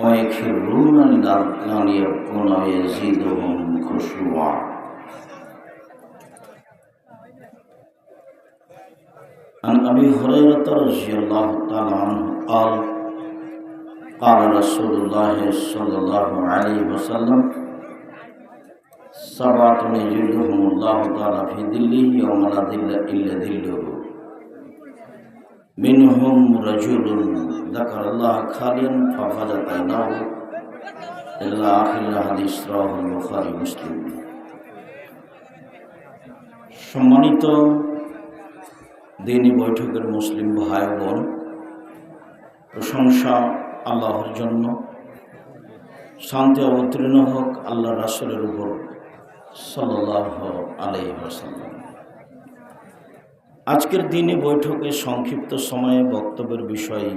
ويخرون للأذقان يبكون ويزيدهم خشوعا عن أبي هريرة رضي الله تعالى عنه قال قال رسول الله صلى الله عليه وسلم سبعة يجلهم الله تعالى في ظله يوم لا ظل إلا ظله منهم رجل ذكر الله خاليا ففضت عيناه إلى آخر الحديث رواه البخاري مسلم সম্মানিত দিনী বৈঠকের মুসলিম ভাই বোন প্রশংসা আল্লাহর জন্য শান্তি অবতীর্ণ হোক আল্লাহ রাসুলের উপর সাল্লাহ আলাই ওসাল্লাম আজকের দিনে বৈঠকে সংক্ষিপ্ত সময়ে বক্তব্যের বিষয়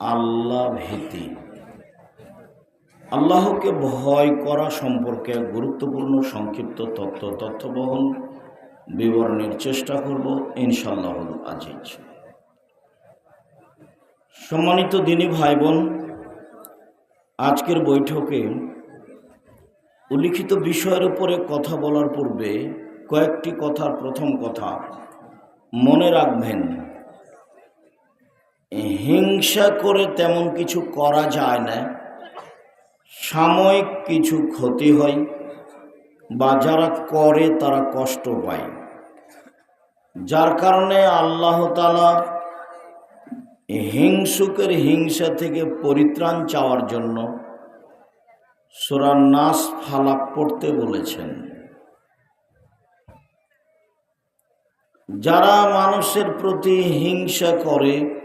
আল্লাহ ভীতি আল্লাহকে ভয় করা সম্পর্কে গুরুত্বপূর্ণ সংক্ষিপ্ত তথ্য তথ্যবহন, বিবরণের চেষ্টা করব ইনশাল্লাহ আজিজ। সম্মানিত দিনী ভাই বোন আজকের বৈঠকে উল্লিখিত বিষয়ের উপরে কথা বলার পূর্বে কয়েকটি কথার প্রথম কথা মনে রাখবেন। হিংসা করে তেমন কিছু করা যায় না। সাময়িক কিছু ক্ষতি হয় বা যারা করে তারা কষ্ট পায়। যার কারণে আল্লাহ তালা হিংসুকের হিংসা থেকে পরিত্রাণ চাওয়ার জন্য সুরার নাস ফালাক পড়তে বলেছেন। যারা মানুষের প্রতি হিংসা করে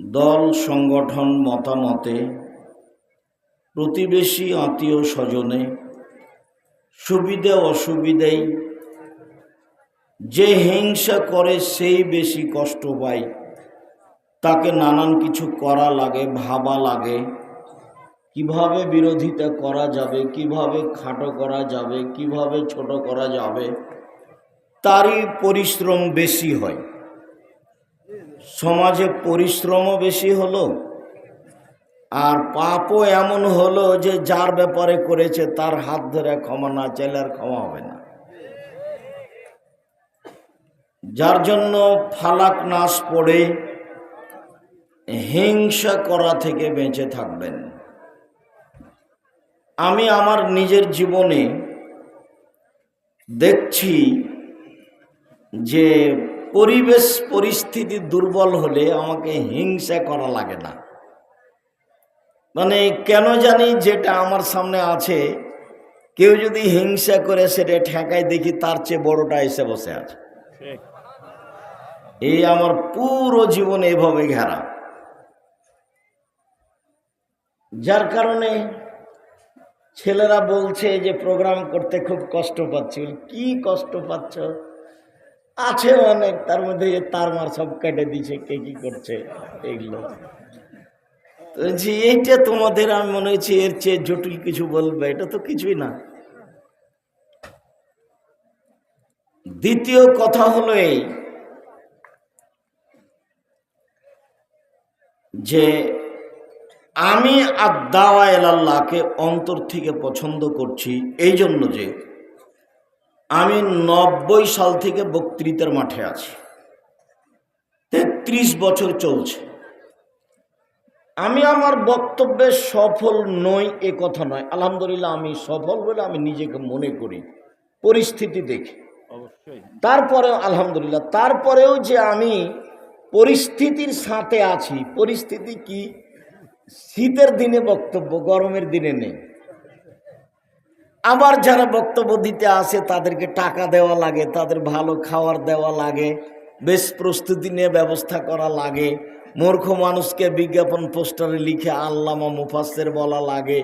দল, সংগঠন, মতামতে, প্রতিবেশী, আত্মীয় স্বজনে, সুবিধে, অসুবিধেই, যে হিংসা করে সেই বেশি কষ্ট পায়। তাকে নানান কিছু করা লাগে, ভাবা লাগে। কীভাবে বিরোধিতা করা যাবে, কীভাবে খাটো করা যাবে, কীভাবে ছোট করা যাবে, তারই পরিশ্রম বেশি হয়। সমাজে পরিশ্রমও বেশি হলো, আর পাপও এমন হলো যে যার ব্যাপারে করেছে তার হাত ধরে ক্ষমা না চাইলে আর ক্ষমা হবে না। যার জন্য ফালাক নাশ পড়ে হিংসা করা থেকে বেঁচে থাকবেন। আমি আমার নিজের জীবনে দেখছি যে পরিবেশ পরিস্থিতি দুর্বল হলে আমাকে হিংসা করা লাগে না। মানে কেন জানি যেটা আমার সামনে আছে, কেউ যদি হিংসা করে সেটা ঠেকায় দেখি তার চেয়ে বড়টা এসে বসে আছে। এই আমার পুরো জীবন এভাবে ঘেরা। যার কারণে ছেলেরা বলছে যে, প্রোগ্রাম করতে খুব কষ্ট পাচ্ছি। কি কষ্ট পাচ্ছ? আছে অনেক, তার মধ্যে তার মার সব কেটে দিছে কে কি করছে, এগুলো। যে এইটা তোমাদের আমি মনে হচ্ছে এর চেয়ে জটিল কিছু বলবে, এটা তো কিছুই না। দ্বিতীয় কথা হলো এই, যে আমি আদাওয়া এলাল্লাহকে অন্তর থেকে পছন্দ করছি এই জন্য যে আমি নব্বই সাল থেকে বক্তৃতার মাঠে আছি। তেত্রিশ বছর চলছে। আমি আমার বক্তব্যে সফল নই এ কথা নয়। আলহামদুলিল্লাহ আমি সফল বলে আমি নিজেকে মনে করি পরিস্থিতি দেখে। তারপরেও আলহামদুলিল্লাহ তারপরেও যে আমি পরিস্থিতির সাথে আছি পরিস্থিতি কি? শীতের দিনে বক্তব্য গরমের দিনে নেই। আবার যারা বক্তব্য দিতে আসে, তাদেরকে টাকা দেওয়া লাগে, তাদের ভালো খাওয়ার দেওয়া লাগে, বেশ প্রস্তুতি নিয়ে ব্যবস্থা করা লাগে, মূর্খ মানুষকে বিজ্ঞাপন পোস্টারে লিখে আল্লামা মুফাসের বলা লাগে।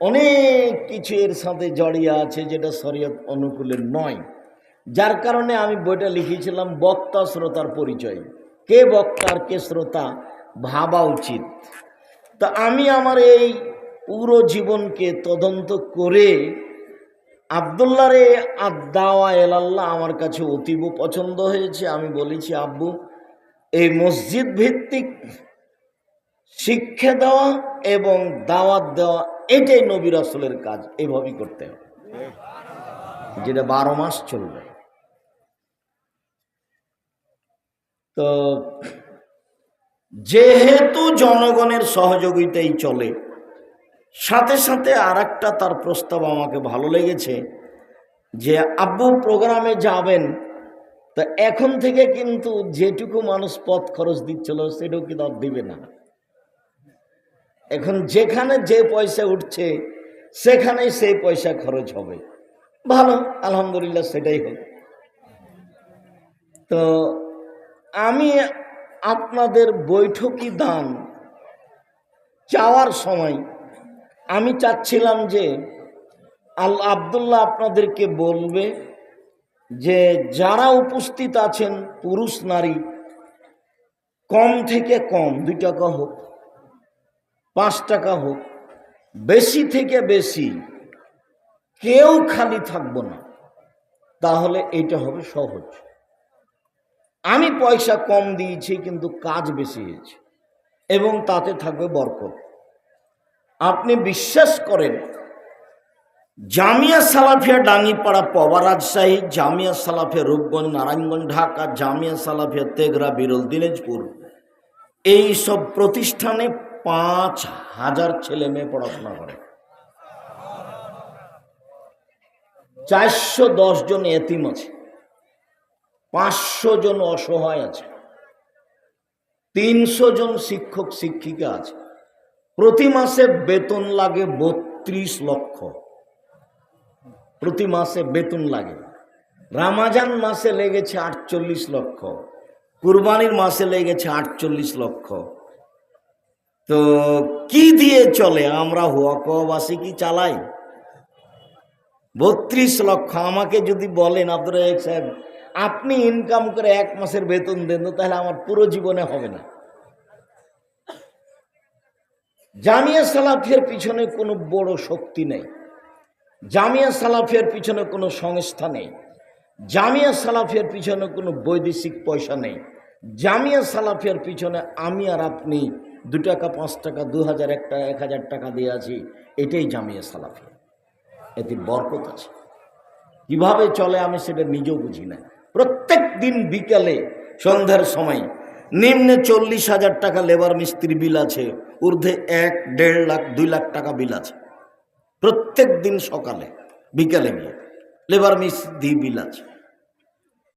অনেক কিছু এর সাথে জড়িয়ে আছে যেটা শরীয়ত অনুকূলে নয়। যার কারণে আমি বইটা লিখেছিলাম বক্তা শ্রোতার পরিচয়। কে বক্তা কে শ্রোতা ভাবা উচিত। তা আমি আমার এই পুরো জীবনকে তদন্ত করে আবদুল্লারে আদাওয়া এলাল্লাহ আমার কাছে অতীব পছন্দ হয়েছে। আমি বলেছি, আব্বু, এই মসজিদ ভিত্তিক শিক্ষা দেওয়া এবং দাওয়াত দেওয়া এটাই নবী রাসূলের কাজ। এভাবেই করতে হবে। যেটা বারো মাস চলবে। তো, যেহেতু জনগণের সহযোগিতাই চলে সাথে সাথে আর তার প্রস্তাব আমাকে ভালো লেগেছে যে, আব্বু, প্রোগ্রামে যাবেন, তা এখন থেকে কিন্তু যেটুকু মানুষ পথ খরচ দিচ্ছিল, সেটাও কিন্তু আর দিবে না? এখন যেখানে যে পয়সা উঠছে, সেখানেই সেই পয়সা খরচ হবে। ভালো, আলহামদুলিল্লাহ সেটাই হোক। তো আমি আপনাদের বৈঠকি দান চাওয়ার সময় আমি চাচ্ছিলাম যে আল আবদুল্লাহ আপনাদেরকে বলবে যে যারা উপস্থিত আছেন পুরুষ নারী, কম থেকে কম দুই টাকা হোক, পাঁচ টাকা হোক, বেশি থেকে বেশি কেউ খালি থাকব না। তাহলে এটা হবে সহজ। আমি পয়সা কম দিয়েছি, কিন্তু কাজ বেশি হয়েছে, এবং তাতে থাকবে বরকত। বিশ্বাস করেন, জামিয়া সালাফিয়া ডাঙ্গিপাড়া পবা রাজশাহী জামিয়া সালাফিয়া রূপগঞ্জ, নারায়ণগঞ্জ, ঢাকা, জামিয়া সালাফিয়া তেগরা, বিরল দিনাজপুর, এই সব প্রতিষ্ঠানে পাঁচ হাজার ছেলে মেয়ে পড়াশোনা করে। চারশো দশ জন এতিম আছে, পাঁচশো জন অসহায় আছে, তিনশো জন শিক্ষক, শিক্ষিকা আছে। প্রতি মাসে বেতন লাগে বত্রিশ লক্ষ। প্রতি মাসে বেতন লাগে। রামাজান মাসে লেগেছে আটচল্লিশ লক্ষ। কুরবানির মাসে লেগেছে আটচল্লিশ লক্ষ। তো কি দিয়ে চলে? আমরা হুয়াকবাসী কি চালাই? বত্রিশ লক্ষ। আমাকে যদি বলেন আব্দুল সাহেব, আপনি ইনকাম করে এক মাসের বেতন দেন তাহলে আমার পুরো জীবনে হবে না। জামিয়া সালাফের পিছনে কোনো বড় শক্তি নেই। জামিয়া সালাফের পিছনে কোনো সংস্থা নেই। জামিয়া সালাফের পিছনে কোনো বৈদেশিক পয়সা নেই। জামিয়া সালাফের পিছনে আমি আর আপনি দু টাকা, পাঁচ টাকা, দু হাজার, এক টাকা, এক হাজার টাকা দিয়ে আছি, এটাই জামিয়া সালাফিয়া এতে বরকত আছে। কীভাবে চলে আমি সেটা নিজেও বুঝি না। প্রত্যেক দিন বিকালে সন্ধ্যার সময় নিম্নে চল্লিশ হাজার টাকা লেবার মিস্ত্রি বিল আছে, ঊর্ধ্বে এক, দেড় লাখ, দুই লাখ টাকা বিল আছে। প্রত্যেক দিন সকালে, বিকালে গিয়ে লেবার মিস্ত্রি বিল আছে।